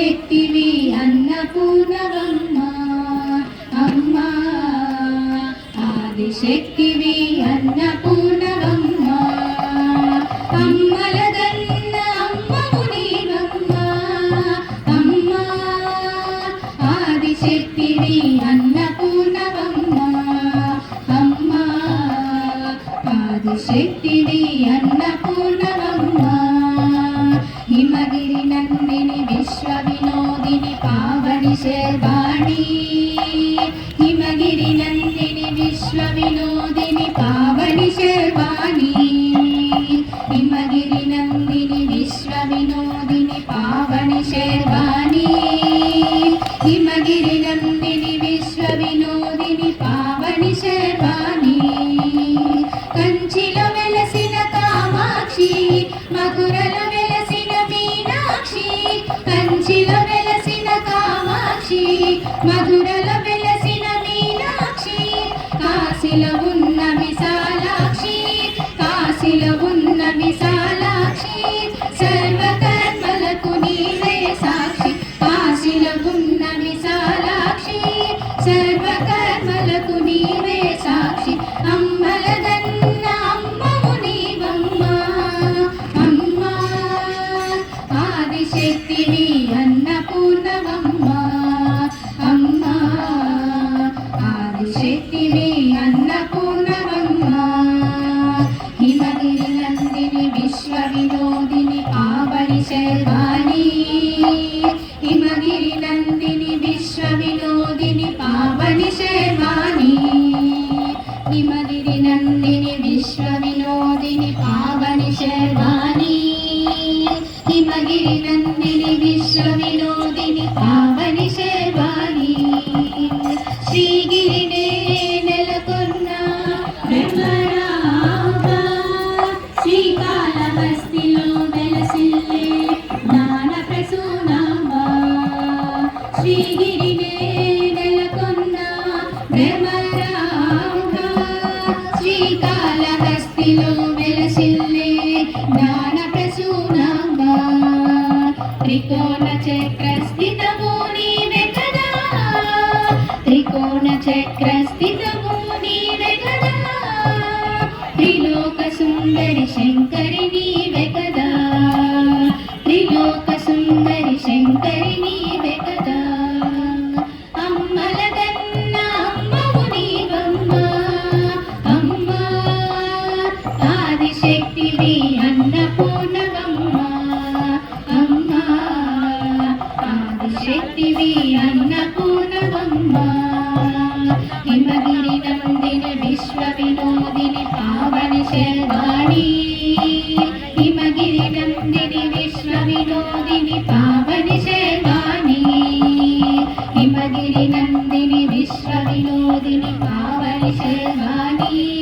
శక్తివి అమ్మవు అమ్మా ఆదిశక్తివి అన్నపూర్ణవమ్మా అమ్మా ఆదిశక్తివి అన్నపూర్ణవమ్మా అమ్మా ఆదిశక్తివి అన్నపూర్ణవమ్మా హిమగిరి నందిని విశ్వ వినోదిని పావని శర్వాణి. కాశీలో ఉన్న విశాలాక్షి కాశీలో ఉన్న విశాలాక్షి సర్వకర్మలకు నీవే సాక్షి కాశీలో ఉన్న విశాలాక్షి సర్వకర్మలకు నీవే సాక్షి అమ్మలగన్న అమ్మవు నీవమ్మా అమ్మా ఆదిశక్తివి వినోదిని పావని శర్వాణి హిమగిరి నందిని విశ్వ వినోదిని పావని శర్వాణి హిమగిరి నందిని విశ్వ వినోదిని పావని శర్వాణి హిమగిరి నందిని విశ్వ వినోదిని పావని శర్వాణి శ్రీగిరినే నెలకొన్న బ్రహ్మరాంబ శ్రీకాళహస్తిలో శ్రీకాళహస్తిలో వెలసిల్లే జ్ఞాన ప్రసూనాంబ త్రికోణ చక్ర స్థితము నీవే కదా. త్రికోణ చక్ర స్థితము నీవే కదా. త్రిలోక సుందరి శక్తివి అన్నపూర్ణమమ్మ. హిమగిరి నందిన విశ్వ వినోదిని పావన శర్వాణి. హిమగిరి నందిని విశ్వ వినోదిని పావన శర్వాణి. హిమగిరి నందిని విశ్వ వినోదిని పావన శర్వాణి.